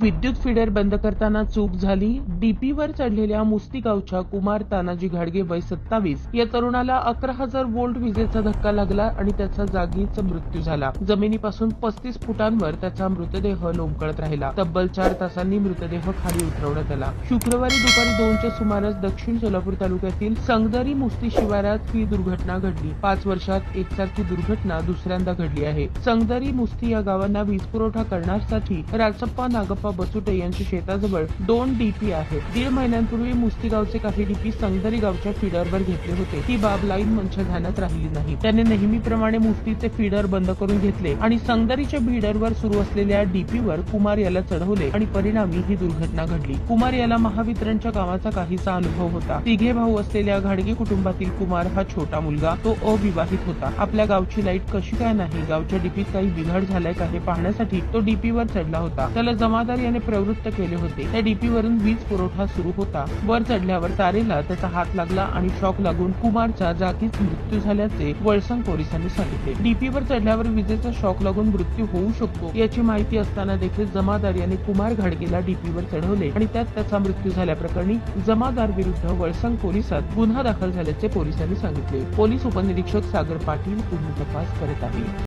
विद्युत फिडर बंद करताना चूक झाली डीपी वर चढलेल्या मुस्ती गावच्या कुमार तानाजी घाडगे वय सत्तावीस. या तरुणाला अकरा हजार वोल्ट विजेचा धक्का लागला आणि त्याचा जागीच मृत्यू झाला. जमिनीपासून पस्तीस फुटांवर त्याचा मृतदेह लोंबकळत राहिला. तब्बल चार तासांनी मृतदेह खाली उतरवण्यात आला. शुक्रवारी दुपारी दोनच्या सुमारास दक्षिण सोलापूर तालुक्यातील संगदरी मुस्ती शिवारात ही दुर्घटना घडली. पाच वर्षात एकसारखी दुर्घटना दुसऱ्यांदा घडली आहे. संगदरी मुस्ती या गावांना वीज पुरवठा करण्यासाठी राजप्पा नागप्पा बसुटे यांच्या शेताजवळ दोन डीपी आहेत दीड महिन्यांपूर्वी मुस्तीगावचे काही डीपी संगदरी गावच्या फीडरवर घेतले होते. ही बाब लाईन मंच ध्यानात राहिली नाही. त्याने नेहमीप्रमाणे मुस्तीचे फीडर बंद करून घेतले आणि संगदरीच्या फीडरवर सुरू असलेल्या डीपीवर कुमार याला चढवले आणि परिणामी ही दुर्घटना घडली. कुमार याला महावितरणच्या कामाचा काहीसा अनुभव होता. तिघे भाऊ असलेल्या घाडगे कुटुंबातील कुमार हा छोटा मुलगा. तो अविवाहित होता. आपल्या गावची लाइट कशी काय नाही? गावच्या डीपीत काही बिघाड झालाय का हे पाहण्यासाठी तो डीपीवर चढला होता. त्याला जमादार याने प्रवृत्त केले होते. त्या डीपी वरून वीज पुरवठा सुरू होता. वर चढल्यावर तारेला त्याचा हात लागला आणि शॉक लागून कुमारचा जागीच मृत्यू झाल्याचे वळसंग पोलिसांनी सांगितले. डीपी वर चढल्यावर विजेचा शॉक लागून मृत्यू होऊ शकतो याची माहिती असताना देखील जमादार याने कुमार घाडगेला डीपी वर चढवले आणि त्यात त्याचा मृत्यू झाल्याप्रकरणी जमादार विरुद्ध वळसंग पोलिसात गुन्हा दाखल झाल्याचे पोलिसांनी सांगितले. पोलीस उपनिरीक्षक सागर पाटील पुढील तपास करत आहे